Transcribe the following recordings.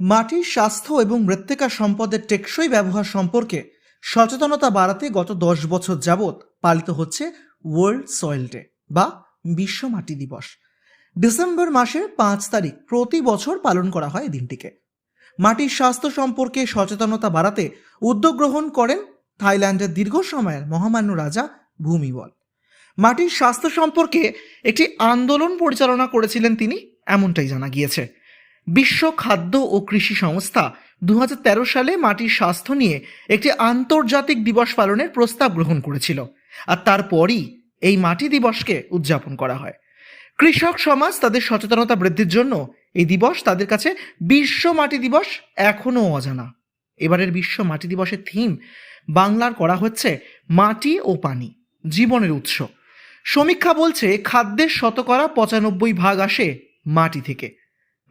মাটির স্বাস্থ্য এবং মৃত্তিকা সম্পদের টেকসই ব্যবহার সম্পর্কে সচেতনতা বাড়াতে গত দশ বছর যাবৎ পালিত হচ্ছে ওয়ার্ল্ড সয়েল ডে বা বিশ্ব মাটি দিবস। ডিসেম্বর মাসের পাঁচ তারিখ প্রতি বছর পালন করা হয় দিনটিকে। মাটির স্বাস্থ্য সম্পর্কে সচেতনতা বাড়াতে উদ্যোগ গ্রহণ করেন থাইল্যান্ডের দীর্ঘ সময়ের মহামান্য রাজা ভূমিবল। মাটির স্বাস্থ্য সম্পর্কে একটি আন্দোলন পরিচালনা করেছিলেন তিনি, এমনটাই জানা গিয়েছে। বিশ্ব খাদ্য ও কৃষি সংস্থা দু হাজার তেরো সালে মাটির স্বাস্থ্য নিয়ে একটি আন্তর্জাতিক দিবস পালনের প্রস্তাব গ্রহণ করেছিল আর তারপরই এই মাটি দিবসকে উদযাপন করা হয়। কৃষক সমাজ তাদের সচেতনতা বৃদ্ধির জন্য এই দিবস তাদের কাছে বিশ্ব মাটি দিবস এখনও অজানা। এবারের বিশ্ব মাটি দিবসের থিম বাংলার করা হচ্ছে মাটি ও পানি, জীবনের উৎস। সমীক্ষা বলছে খাদ্যের শতকরা পঁচানব্বই ভাগ আসে মাটি থেকে।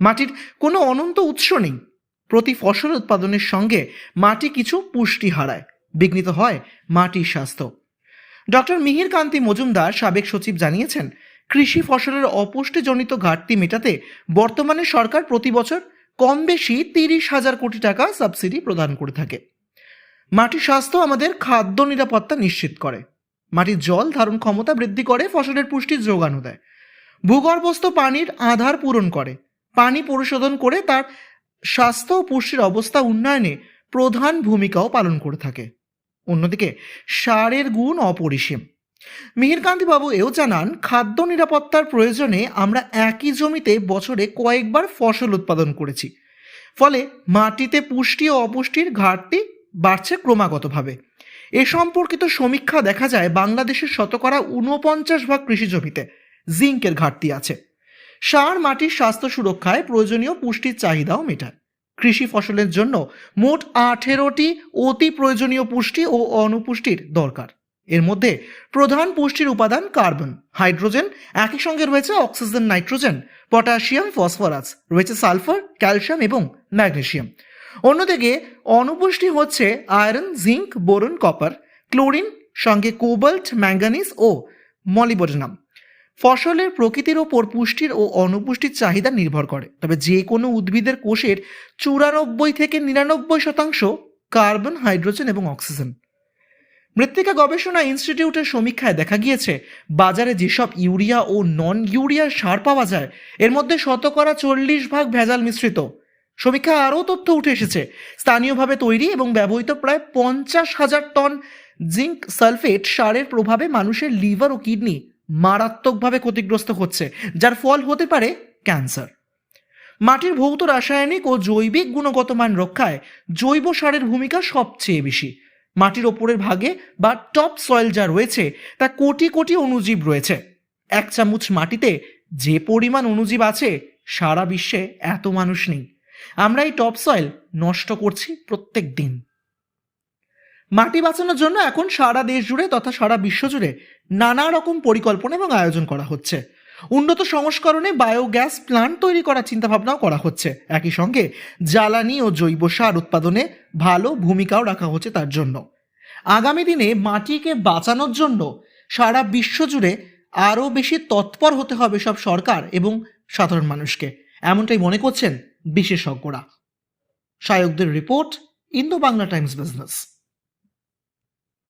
মাটির কোনো অনন্ত উৎস নেই। প্রতি ফসল উৎপাদনের সঙ্গে মাটি কিছু পুষ্টি হারায়। বিঘ্নিত হয় মাটির স্বাস্থ্য। ডক্টর মিহির কান্তি মজুমদার সাবেক সচিব জানিয়েছেন, কৃষি ফসলের অপুষ্টিজনিত ঘাটতি মেটাতে বর্তমানে সরকার প্রতি বছর কম বেশি তিরিশ হাজার কোটি টাকা সাবসিডি প্রদান করে থাকে। মাটির স্বাস্থ্য আমাদের খাদ্য নিরাপত্তা নিশ্চিত করে। মাটির জল ধারণ ক্ষমতা বৃদ্ধি করে ফসলের পুষ্টির যোগানও দেয়। ভূগর্ভস্থ পানির আধার পূরণ করে। পানি পরিশোধন করে তার স্বাস্থ্য ও পুষ্টির অবস্থা উন্নয়নে প্রধান ভূমিকাও পালন করে থাকে। অন্যদিকে, সারের গুণ অপরিসীম। মিহিরকান্তি বাবু এও জানান, খাদ্য নিরাপত্তার প্রয়োজনে আমরা একই জমিতে বছরে কয়েকবার ফসল উৎপাদন করেছি। ফলে মাটিতে পুষ্টি ও অপুষ্টির ঘাটতি বাড়ছে ক্রমাগতভাবে। এ সম্পর্কিত সমীক্ষা দেখা যায়, বাংলাদেশের শতকরা ঊনপঞ্চাশ ভাগ কৃষি জমিতে জিঙ্কের ঘাটতি আছে। সার, মাটির স্বাস্থ্য সুরক্ষায় প্রয়োজনীয় পুষ্টির চাহিদাও মেটায়। কৃষি ফসলের জন্য মোট আঠেরোটি অতি প্রয়োজনীয় পুষ্টি ও অনুপুষ্টির দরকার। এর মধ্যে প্রধান পুষ্টির উপাদান কার্বন, হাইড্রোজেন, একই সঙ্গে রয়েছে অক্সিজেন, নাইট্রোজেন, পটাশিয়াম, ফসফরাস, রয়েছে সালফার, ক্যালসিয়াম এবং ম্যাগনেসিয়াম। অন্যদিকে অনুপুষ্টি হচ্ছে iron, zinc, boron, copper, chlorine, সঙ্গে কোবাল্ট, ম্যাঙ্গানিজ ও মলিবডেনাম। ফসলের প্রকৃতির ওপর পুষ্টির ও অনুপুষ্টির চাহিদা নির্ভর করে। তবে যে কোনো উদ্ভিদের কোষের চুরানব্বই থেকে নিরানব্বই শতাংশ কার্বন, হাইড্রোজেন এবং অক্সিজেন। মৃত্তিকা গবেষণা ইনস্টিটিউটের সমীক্ষায় দেখা গিয়েছে, বাজারে যেসব ইউরিয়া ও নন ইউরিয়া সার পাওয়া যায়, এর মধ্যে শতকরা চল্লিশ ভাগ ভেজাল মিশ্রিত। সমীক্ষায় আরও তথ্য উঠে এসেছে, স্থানীয়ভাবে তৈরি এবং ব্যবহৃত প্রায় পঞ্চাশ হাজার টন জিঙ্ক সালফেট সারের প্রভাবে মানুষের লিভার ও কিডনি মারাত্মকভাবে ক্ষতিগ্রস্ত হচ্ছে, যার ফল হতে পারে ক্যান্সার। মাটির ভৌত রাসায়নিক ও জৈবিক গুণগত মান রক্ষায় জৈব সারের ভূমিকা সবচেয়ে বেশি। মাটির ওপরের ভাগে বা টপ সয়েল যা রয়েছে, তা কোটি কোটি অণুজীব রয়েছে। এক চামচ মাটিতে যে পরিমাণ অণুজীব আছে, সারা বিশ্বে এত মানুষ নেই। আমরা এই টপ সয়েল নষ্ট করছি প্রত্যেক দিন মাটি বাঁচানোর জন্য এখন সারা দেশ জুড়ে তথা সারা বিশ্ব জুড়ে নানা রকম পরিকল্পনা এবং আয়োজন করা হচ্ছে। উন্নত সংস্করণে বায়োগ্যাস প্লান্ট তৈরি করার চিন্তাভাবনাও করা হচ্ছে। একই সঙ্গে জ্বালানি ও জৈব সার উৎপাদনে ভালো ভূমিকাও রাখা হচ্ছে তার জন্য। আগামী দিনে মাটিকে বাঁচানোর জন্য সারা বিশ্ব জুড়ে আরও বেশি তৎপর হতে হবে সব সরকার এবং সাধারণ মানুষকে। এমনটাই মনে করছেন বিশেষজ্ঞরা। শায়কদের report Indo Bangla Times business.